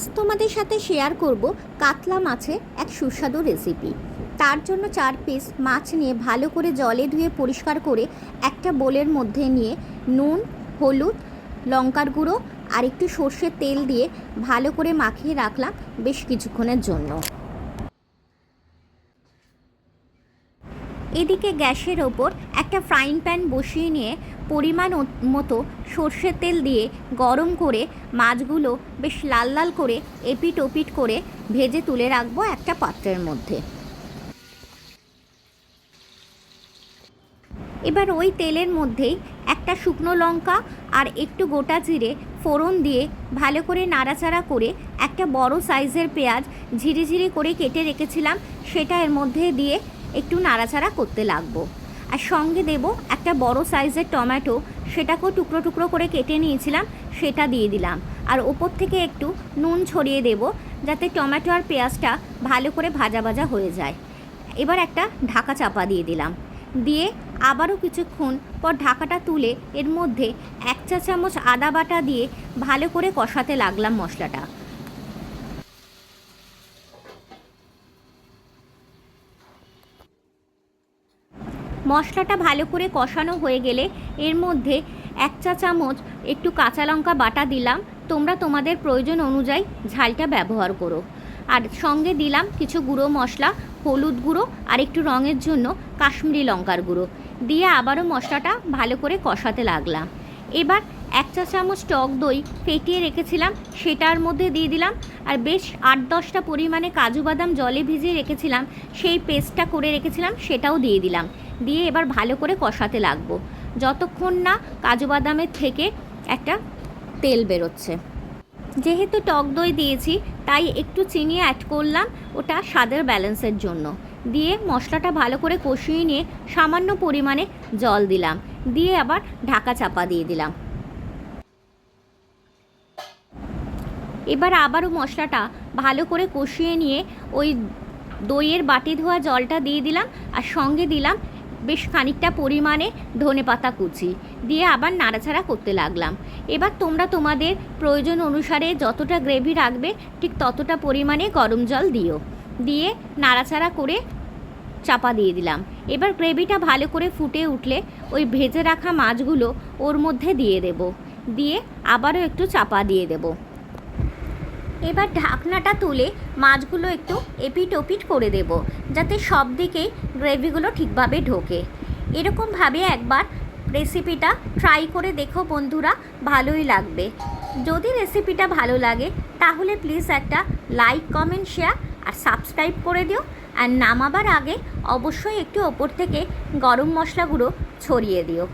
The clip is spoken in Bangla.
আজ তোমাদের সাথে শেয়ার করব কাতলা মাছের এক সুস্বাদু রেসিপি তার জন্য চার পিস মাছ নিয়ে ভালো করে জলে ধুয়ে পরিষ্কার করে একটা বোলের মধ্যে নিয়ে নুন, হলুদ, লঙ্কার গুঁড়ো আর একটু সর্ষের তেল দিয়ে ভালো করে মাখিয়ে রাখলাম বেশ কিছুক্ষণের জন্য। এদিকে গ্যাসের ওপর একটা ফ্রাইং প্যান বসিয়ে নিয়ে পরিমাণ মতো সর্ষের তেল দিয়ে গরম করে মাছগুলো বেশ লাল লাল করে এপিট ওপিট করে ভেজে তুলে রাখব একটা পাত্রের মধ্যে। এবার ওই তেলের মধ্যেই একটা শুকনো লঙ্কা আর একটু গোটা জিরে ফোড়ন দিয়ে ভালো করে নাড়াচাড়া করে একটা বড় সাইজের পেঁয়াজ ঝিরিঝিরি করে কেটে রেখেছিলাম, সেটা এর মধ্যে দিয়ে একটু নাড়াচাড়া করতে লাগবো। আর সঙ্গে দেব একটা বড় সাইজের টমেটো। সেটাকেও টুকরো টুকরো করে কেটে নিয়েছিলাম, সেটা দিয়ে দিলাম। আর ওপর থেকে একটু নুন ছড়িয়ে দেব, যাতে টমেটো আর পেঁয়াজটা ভালো করে ভাজা ভাজা হয়ে যায়। এবার একটা ঢাকা চাপা দিয়ে দিলাম। দিয়ে আবারও কিছুক্ষণ পর ঢাকাটা তুলে এর মধ্যে এক চা চামচ আদা বাটা দিয়ে ভালো করে কষাতে লাগলাম মশলাটা। মশলাটা ভালো করে কষানো হয়ে গেলে এর মধ্যে এক চা চামচ একটু কাঁচা লঙ্কা বাটা দিলাম। তোমরা তোমাদের প্রয়োজন অনুযায়ী ঝালটা ব্যবহার করো। আর সঙ্গে দিলাম কিছু গুঁড়ো মশলা, হলুদ গুঁড়ো আর একটু রঙের জন্য কাশ্মীরি লঙ্কার গুঁড়ো। দিয়ে আবারও মশলাটা ভালো করে কষাতে লাগলাম। এবার এক চা চামচ টক দই ফেটিয়ে রেখেছিলাম, সেটার মধ্যে দিয়ে দিলাম, আর বেশ আট দশটা পরিমাণে কাজু বাদাম জলে ভিজিয়ে রেখেছিলাম, সেই পেস্টটা করে রেখেছিলাম, সেটাও দিয়ে দিলাম। দিয়ে এবার ভালো করে কষাতে লাগবো। যতক্ষণ না কাজু বাদামের থেকে একটা তেল বেরোচ্ছে। যেহেতু টক দই দিয়েছি, তাই একটু চিনি অ্যাড করলাম, ওটা স্বাদের ব্যালেন্সের জন্য। দিয়ে মশলাটা ভালো করে কষিয়ে নিয়ে সামান্য পরিমাণে জল দিলাম। দিয়ে আবার ঢাকা চাপা দিয়ে দিলাম। এবার আবারও মশলাটা ভালো করে কষিয়ে নিয়ে ওই দইয়ের বাটি ধোয়া জলটা দিয়ে দিলাম আর সঙ্গে দিলাম বেশ খানিকটা পরিমাণে ধনে পাতা কুচি দিয়ে আবার নাড়াচাড়া করতে লাগলাম। এবার তোমরা তোমাদের প্রয়োজন অনুসারে যতটা গ্রেভি রাখবে ঠিক ততটা পরিমাণে গরম জল দিও। দিয়ে নাড়াচাড়া করে চাপা দিয়ে দিলাম। এবার গ্রেভিটা ভালো করে ফুটে উঠলে ওই ভেজে রাখা মাছগুলো ওর মধ্যে দিয়ে দেব। দিয়ে আবারও একটু চাপা দিয়ে দেবো। এবার ঢাকনাটা তুলে মাছগুলো একটু এপিট ওপিট করে দেব, যাতে সব দিকেই গ্রেভিগুলো ঠিকভাবে ঢোকে। এরকমভাবে একবার রেসিপিটা ট্রাই করে দেখো বন্ধুরা, ভালোই লাগবে। যদি রেসিপিটা ভালো লাগে, তাহলে প্লিজ একটা লাইক, কমেন্ট, শেয়ার আর সাবস্ক্রাইব করে দিও। আর নামাবার আগে অবশ্যই একটু ওপর থেকে গরম মশলা গুঁড়ো ছড়িয়ে দিও।